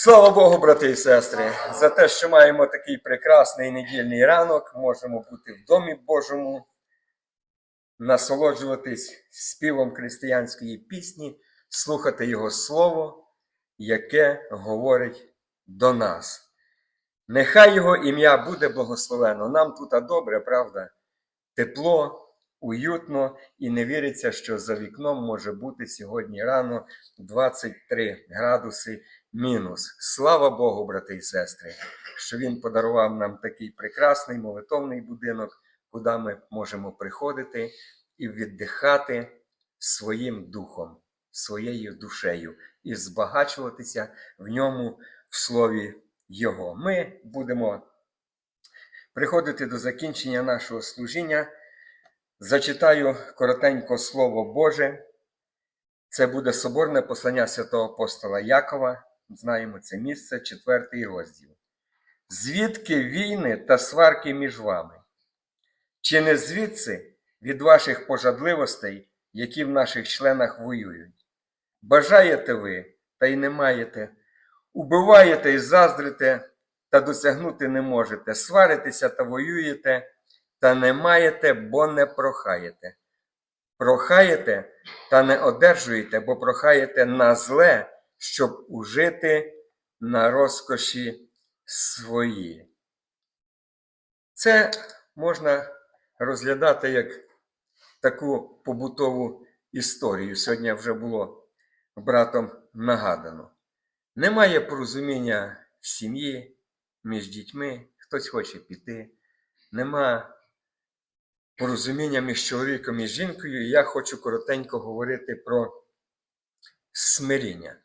Слава Богу, брати і сестри, за те, що маємо такий прекрасний недільний ранок, можемо бути в домі Божому, насолоджуватись співом християнської пісні, слухати Його Слово, яке говорить до нас. Нехай Його ім'я буде благословено. Нам тут добре, правда? Тепло, уютно і не віриться, що за вікном може бути сьогодні рано 23 градуси мінус. Слава Богу, брати і сестри, що Він подарував нам такий прекрасний молитовний будинок, куди ми можемо приходити і віддихати своїм духом, своєю душею і збагачуватися в ньому в слові Його. Ми будемо приходити до закінчення нашого служіння. Зачитаю коротенько Слово Боже. Це буде соборне послання святого апостола Якова. Знаємо це місце, четвертий розділ. Звідки війни та сварки між вами? Чи не звідси від ваших пожадливостей, які в наших членах воюють? Бажаєте ви, та й не маєте, убиваєте і заздрите, та досягнути не можете, сваритеся та воюєте, та не маєте, бо не прохаєте. Прохаєте та не одержуєте, бо прохаєте на зле, щоб ужити на розкоші свої. Це можна розглядати як таку побутову історію. Сьогодні вже було братом нагадано. Немає порозуміння в сім'ї між дітьми, хтось хоче піти. Нема порозуміння між чоловіком і жінкою. І я хочу коротенько говорити про смиріння,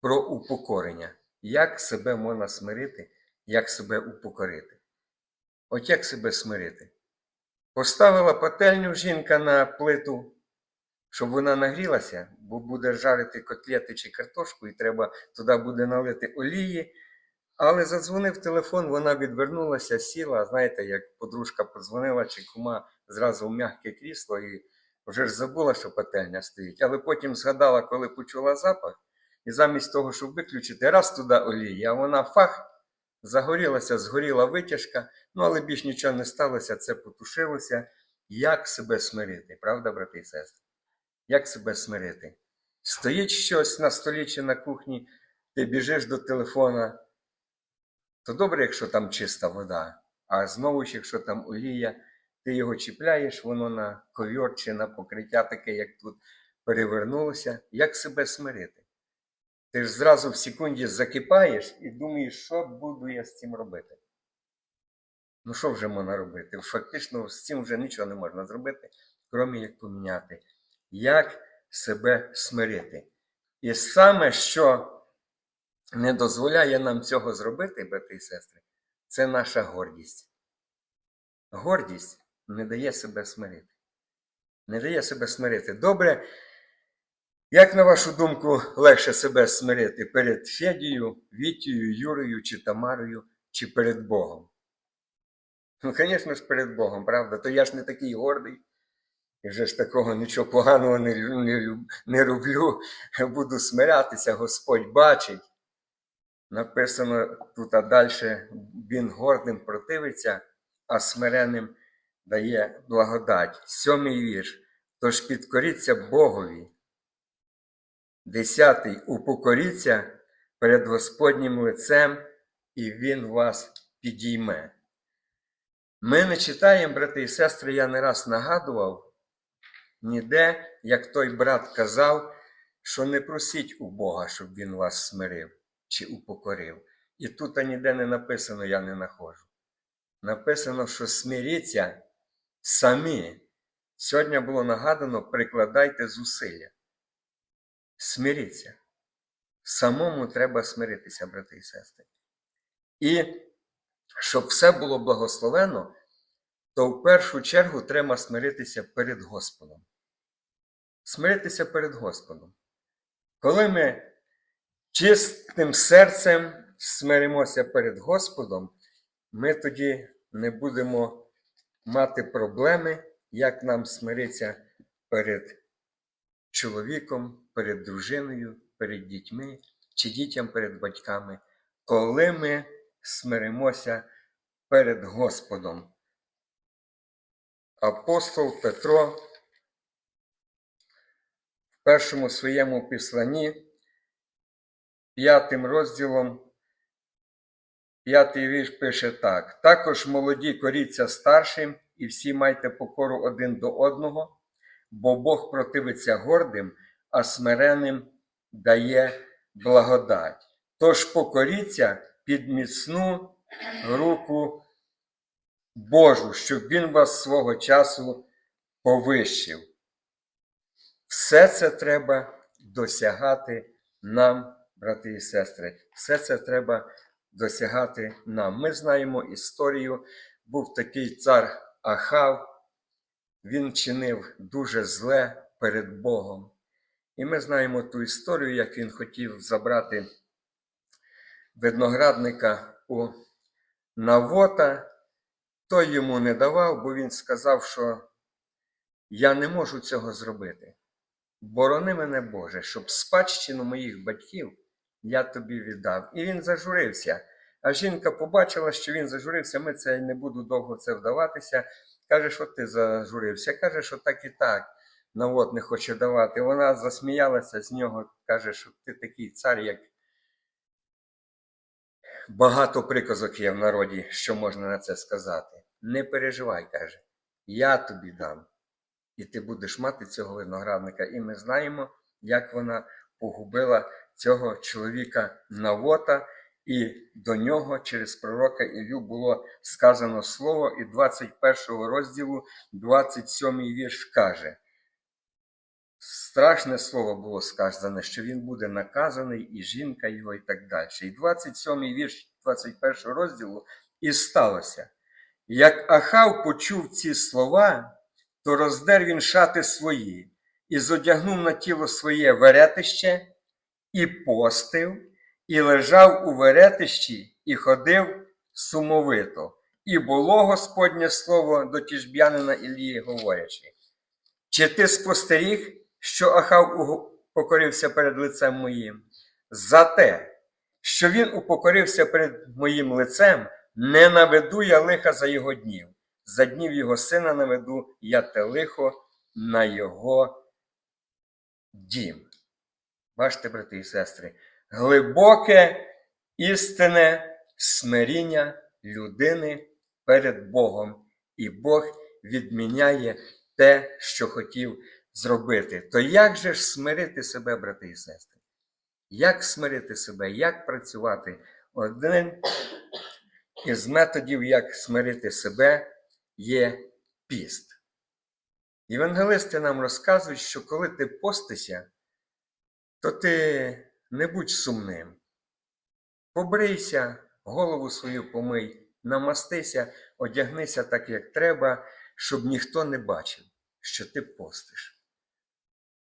про упокорення. Як себе можна смирити, як себе упокорити. От як себе смирити? Поставила пательню жінка на плиту, щоб вона нагрілася, бо буде жарити котлети чи картошку, і треба туди буде налити олії. Але задзвонив телефон, вона відвернулася, сіла. Знаєте, як подружка подзвонила чи кума зразу в м'яке крісло і вже ж забула, що пательня стоїть. Але потім згадала, коли почула запах, і замість того, щоб виключити, раз туди олії, а вона фах, загорілася, згоріла витяжка, ну але більш нічого не сталося, це потушилося. Як себе смирити, правда, брати і сестри? Як себе смирити? Стоїть щось на столі чи на кухні, ти біжиш до телефона. То добре, якщо там чиста вода, а знову ж, якщо там олія, ти його чіпляєш, воно на ковьор чи на покриття таке, як тут перевернулося. Як себе смирити? Ти ж зразу в секунді закипаєш і думаєш, що буду я з цим робити. Ну, що вже можна робити? Фактично з цим вже нічого не можна зробити, крім як поміняти. Як себе смирити? І саме, що не дозволяє нам цього зробити, брати і сестри, це наша гордість. Гордість не дає себе смирити. Не дає себе смирити. Добре, як на вашу думку, легше себе смирити перед Федією, Вітією, Юрою чи Тамарою, чи перед Богом? Ну, звісно ж, перед Богом, правда? То я ж не такий гордий. І вже ж такого нічого поганого не, не, не роблю. Буду смирятися, Господь бачить. Написано тут а далі, він гордим противиться, а смиреним дає благодать. Сьомий вірш. Тож підкоріться Богові. Десятий. Упокоріться перед Господнім лицем, і Він вас підійме. Ми не читаємо, брати і сестри, я не раз нагадував, ніде, як той брат казав, що не просіть у Бога, щоб Він вас смирив чи упокорив. І тут ніде не написано, я не нахожу. Написано, що смиріться самі. Сьогодні було нагадано, прикладайте зусилля. Смиріться. Самому треба смиритися, брати і сестри. І щоб все було благословено, то в першу чергу треба смиритися перед Господом. Смиритися перед Господом. Коли ми чистим серцем смиримося перед Господом, ми тоді не будемо мати проблеми, як нам смиритися перед чоловіком, перед дружиною, перед дітьми чи дітям перед батьками, коли ми смиримося перед Господом. Апостол Петро в першому своєму післанні, п'ятим розділом, п'ятий вірш пише так: також молоді коріться старшим, і всі майте покору один до одного, бо Бог противиться гордим, а смиреним дає благодать. Тож покоріться під міцну руку Божу, щоб Він вас свого часу повищив. Все це треба досягати нам, брати і сестри. Все це треба досягати нам. Ми знаємо історію. Був такий цар Ахав, він чинив дуже зле перед Богом. І ми знаємо ту історію, як він хотів забрати виноградника у Навота, той йому не давав, бо він сказав, що я не можу цього зробити. Борони мене, Боже, щоб спадщину моїх батьків я тобі віддав. І він зажурився. А жінка побачила, що він зажурився. Ми це не буду довго це вдаватися. Каже, що ти зажурився. Каже, що так і так. Навод не хоче давати. Вона засміялася з нього, каже, що ти такий цар, як багато приказок є в народі, що можна на це сказати. Не переживай, каже, я тобі дам. І ти будеш мати цього виноградника. І ми знаємо, як вона погубила цього чоловіка Навота, і до нього через пророка Ілю було сказано слово, і 21 розділу, 27 вірш каже. Страшне слово було сказане, що він буде наказаний, і жінка його, і так далі. І 27 вірш 21 розділу і сталося. Як Ахав почув ці слова, то роздер він шати свої, і зодягнув на тіло своє веретище, і постив, і лежав у веретищі, і ходив сумовито. І було Господнє слово до тіжб'янина Ілії, говорячи. Чи ти спостеріг, що Ахав покорився перед лицем моїм? За те, що він упокорився перед моїм лицем, не наведу я лиха за його днів. За днів його сина наведу я те лихо на його дім. Бачите, брати і сестри, глибоке істинне смиріння людини перед Богом, і Бог відміняє те, що хотів зробити. То як же ж смирити себе, брати і сестри? Як смирити себе, як працювати? Один із методів, як смирити себе, є піст. Євангелисти нам розказують, що коли ти постишся, то ти не будь сумним. Побрийся, голову свою помий, намастися, одягнися так, як треба, щоб ніхто не бачив, що ти постиш.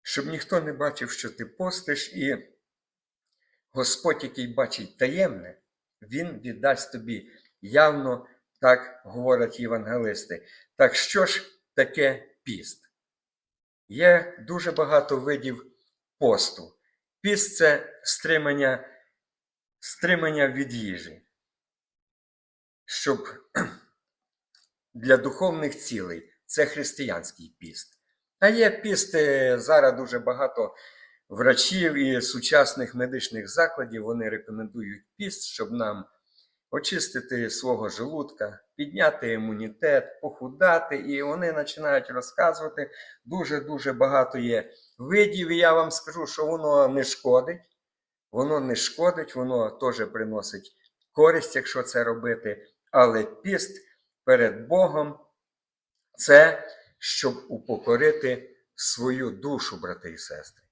Щоб ніхто не бачив, що ти постиш, і Господь, який бачить таємне, Він віддасть тобі явно, так говорять євангелисти. Так що ж таке піст? Є дуже багато видів посту. Піст це стримання, стримання від їжі, щоб для духовних цілей це християнський піст. А є піст, е, зараз дуже багато врачів і сучасних медичних закладів вони рекомендують піст, щоб нам очистити свого желудка, підняти імунітет, похудати, і вони починають розказувати. Дуже-дуже багато є видів, і я вам скажу, що воно не шкодить. Воно не шкодить, воно теж приносить користь, якщо це робити. Але піст перед Богом це щоб упокорити свою душу, брати і сестри.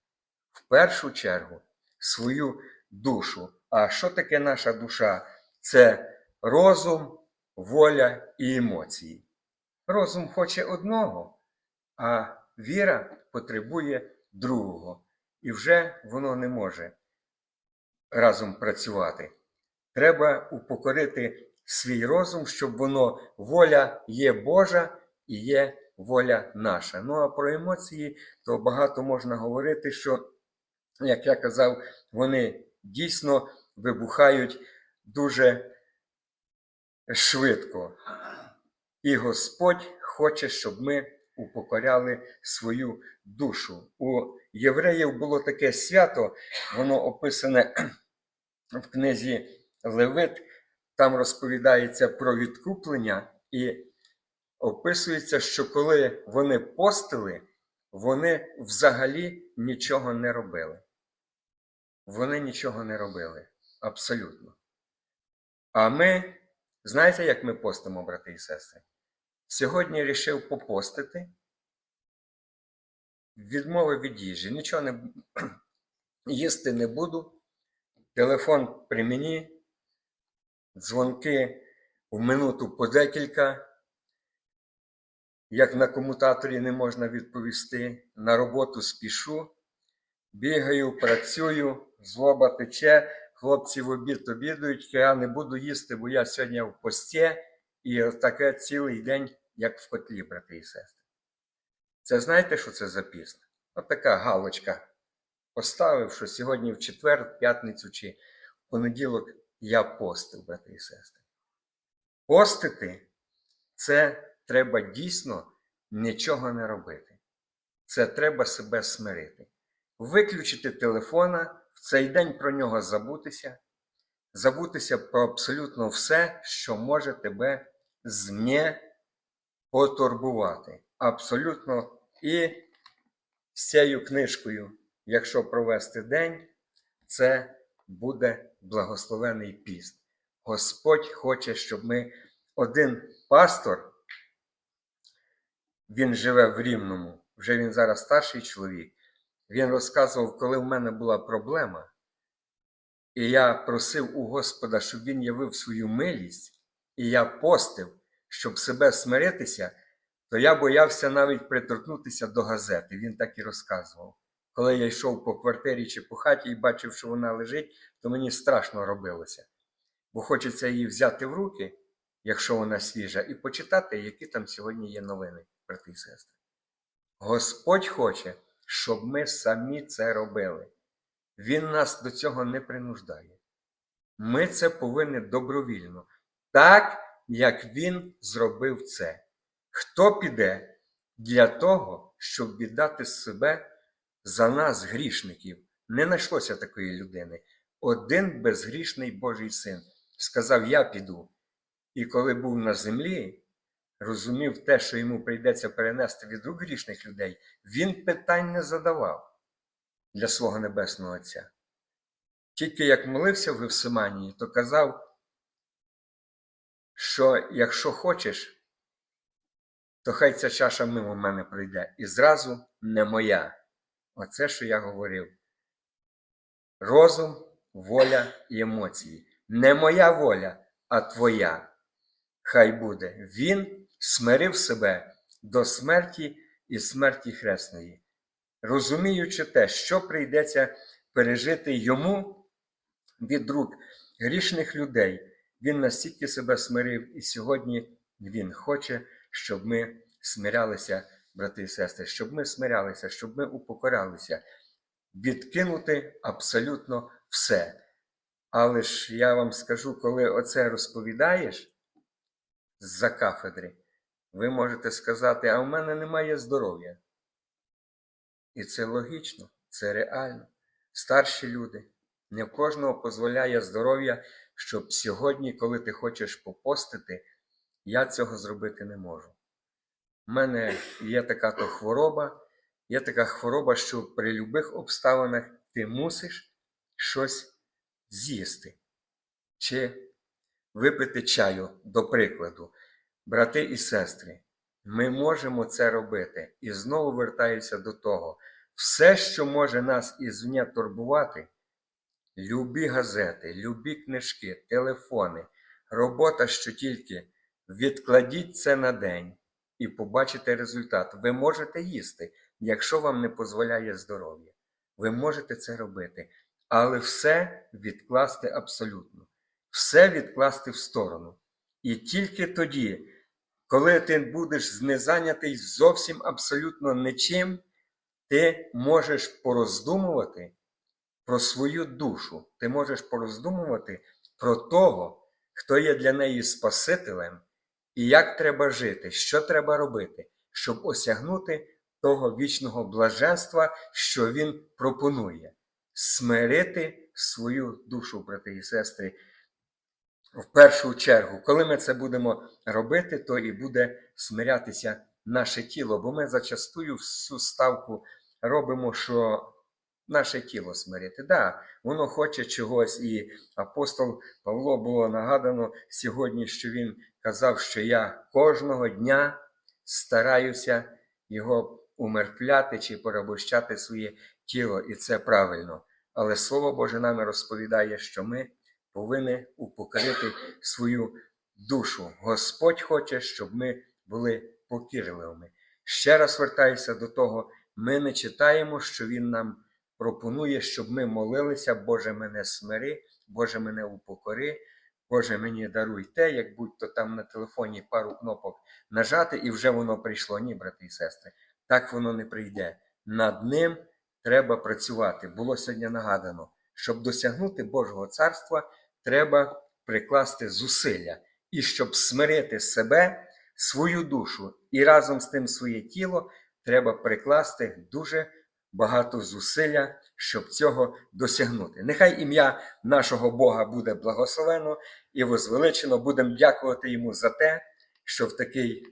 В першу чергу свою душу. А що таке наша душа? Це розум, воля і емоції. Розум хоче одного, а віра потребує другого. І вже воно не може разом працювати. Треба упокорити свій розум, щоб воно воля є Божа і є воля наша. Ну а про емоції то багато можна говорити, що, як я казав, вони дійсно вибухають дуже швидко. І Господь хоче, щоб ми упокоряли свою душу. У євреїв було таке свято, воно описане в книзі Левит, там розповідається про відкуплення, і описується, що коли вони постили, вони взагалі нічого не робили. Вони нічого не робили. Абсолютно. А ми, знаєте, як ми постимо, брати і сестри? Сьогодні рішив попостити, відмови від їжі. Нічого не їсти не буду. Телефон при мені, дзвонки в минуту по декілька. Як на комутаторі не можна відповісти, на роботу спішу, бігаю, працюю, злоба тече, хлопці в обід обідують, я не буду їсти, бо я сьогодні в пості, і таке цілий день, як в котлі, брати і сестри. Це знаєте, що це за піст? От така галочка. Поставив, що сьогодні в четвер, п'ятницю чи в понеділок я постив, брати і сестри. Постити це треба дійсно нічого не робити. Це треба себе смирити. Виключити телефона, в цей день про нього забутися, забутися про абсолютно все, що може тебе зне потурбувати. Абсолютно і з цією книжкою, якщо провести день, це буде благословений піст. Господь хоче, щоб ми один пастор, він живе в Рівному, вже він зараз старший чоловік. Він розказував, коли в мене була проблема, і я просив у Господа, щоб він явив свою милість, і я постив, щоб себе смиритися, то я боявся навіть приторкнутися до газети. Він так і розказував. Коли я йшов по квартирі чи по хаті і бачив, що вона лежить, то мені страшно робилося. Бо хочеться її взяти в руки, якщо вона свіжа, і почитати, які там сьогодні є новини, брати і сестри. Господь хоче, щоб ми самі це робили. Він нас до цього не принуждає. Ми це повинні добровільно, так, як Він зробив це. Хто піде для того, щоб віддати себе за нас, грішників? Не знайшлося такої людини. Один безгрішний Божий син сказав: Я піду. І коли був на землі, розумів те, що йому прийдеться перенести від рук грішних людей, він питань не задавав для свого небесного Отця. Тільки як молився в Гевсиманії, то казав, що якщо хочеш, то хай ця чаша мимо мене пройде. І зразу не моя. Оце, що я говорив. Розум, воля і емоції. Не моя воля, а твоя. Хай буде. Він смирив себе до смерті і смерті хресної, розуміючи те, що прийдеться пережити йому від рук грішних людей. Він настільки себе смирив, і сьогодні він хоче, щоб ми смирялися, брати і сестри, щоб ми смирялися, щоб ми упокорялися, відкинути абсолютно все. Але ж я вам скажу, коли оце розповідаєш з-за кафедри, ви можете сказати, а в мене немає здоров'я. І це логічно, це реально. Старші люди, не в кожного дозволяє здоров'я, щоб сьогодні, коли ти хочеш попостити, я цього зробити не можу. У мене є така то хвороба, є така хвороба, що при будь-яких обставинах ти мусиш щось з'їсти чи випити чаю, до прикладу. Брати і сестри, ми можемо це робити. І знову вертаюся до того. Все, що може нас ізвня турбувати, любі газети, любі книжки, телефони, робота, що тільки відкладіть це на день і побачите результат. Ви можете їсти, якщо вам не дозволяє здоров'я. Ви можете це робити, але все відкласти абсолютно, все відкласти в сторону. І тільки тоді, коли ти будеш знезайнятий зовсім абсолютно нічим, ти можеш пороздумувати про свою душу. Ти можеш пороздумувати про того, хто є для неї Спасителем, і як треба жити, що треба робити, щоб осягнути того вічного блаженства, що Він пропонує, смирити свою душу, брати і сестри. В першу чергу, коли ми це будемо робити, то і буде смирятися наше тіло, бо ми зачастую всю ставку робимо, що наше тіло смирити. Да, воно хоче чогось, і апостол Павло було нагадано сьогодні, що він казав, що я кожного дня стараюся його умертвляти чи порабощати своє тіло, і це правильно. Але Слово Боже нам розповідає, що ми повинні упокорити свою душу. Господь хоче, щоб ми були покірливими. Ще раз вертаюся до того, ми не читаємо, що Він нам пропонує, щоб ми молилися, Боже, мене смири, Боже, мене упокори, Боже, мені даруй те, як будь-то там на телефоні пару кнопок нажати, і вже воно прийшло. Ні, брати і сестри, так воно не прийде. Над ним треба працювати. Було сьогодні нагадано, щоб досягнути Божого царства, треба прикласти зусилля. І щоб смирити себе, свою душу і разом з тим своє тіло, треба прикласти дуже багато зусилля, щоб цього досягнути. Нехай ім'я нашого Бога буде благословено і возвеличено. Будемо дякувати йому за те, що в такий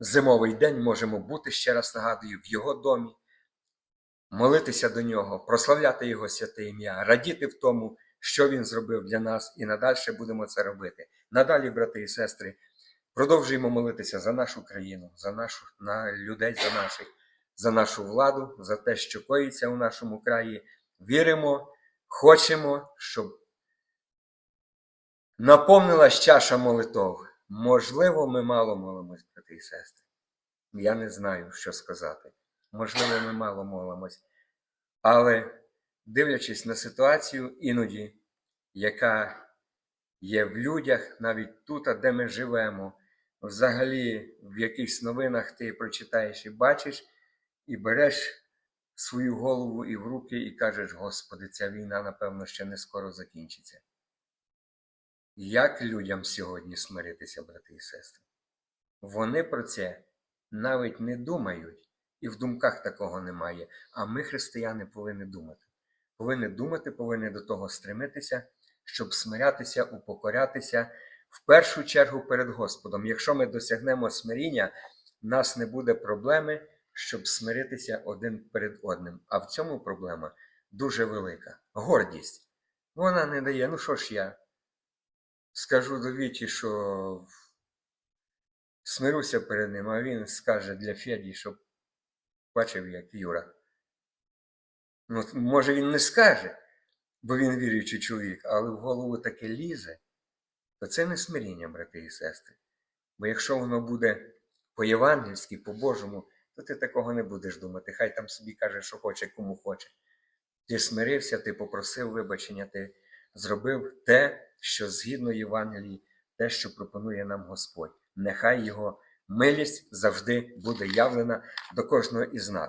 зимовий день можемо бути, ще раз нагадую, в його домі, молитися до нього, прославляти його святе ім'я, радіти в тому, що він зробив для нас, і надалі будемо це робити. Надалі, брати і сестри, продовжуємо молитися за нашу країну, за нашу на людей, за наших, за нашу владу, за те, що коїться у нашому краї. Віримо, хочемо, щоб наповнилась чаша молитов. Можливо, ми мало молимось, брати і сестри. Я не знаю, що сказати. Можливо, ми мало молимось. Але дивлячись на ситуацію іноді, яка є в людях, навіть тут, де ми живемо, взагалі в якихось новинах ти прочитаєш і бачиш, і береш свою голову і в руки, і кажеш, Господи, ця війна, напевно, ще не скоро закінчиться. Як людям сьогодні смиритися, брати і сестри? Вони про це навіть не думають, і в думках такого немає. А ми, християни, повинні думати. Повинні думати, повинні до того стремитися, щоб смирятися, упокорятися в першу чергу перед Господом. Якщо ми досягнемо смиріння, в нас не буде проблеми, щоб смиритися один перед одним. А в цьому проблема дуже велика. Гордість. Вона не дає, ну що ж я скажу до Віті, що смирюся перед ним, а він скаже для Феді, щоб бачив, як Юра. Ну, може, він не скаже, бо він віруючий чоловік, але в голову таке лізе, то це не смиріння, брати і сестри. Бо якщо воно буде по-євангельськи, по-божому, то ти такого не будеш думати. Хай там собі каже, що хоче, кому хоче. Ти смирився, ти попросив вибачення, ти зробив те, що згідно Євангелії, те, що пропонує нам Господь. Нехай його милість завжди буде явлена до кожного із нас.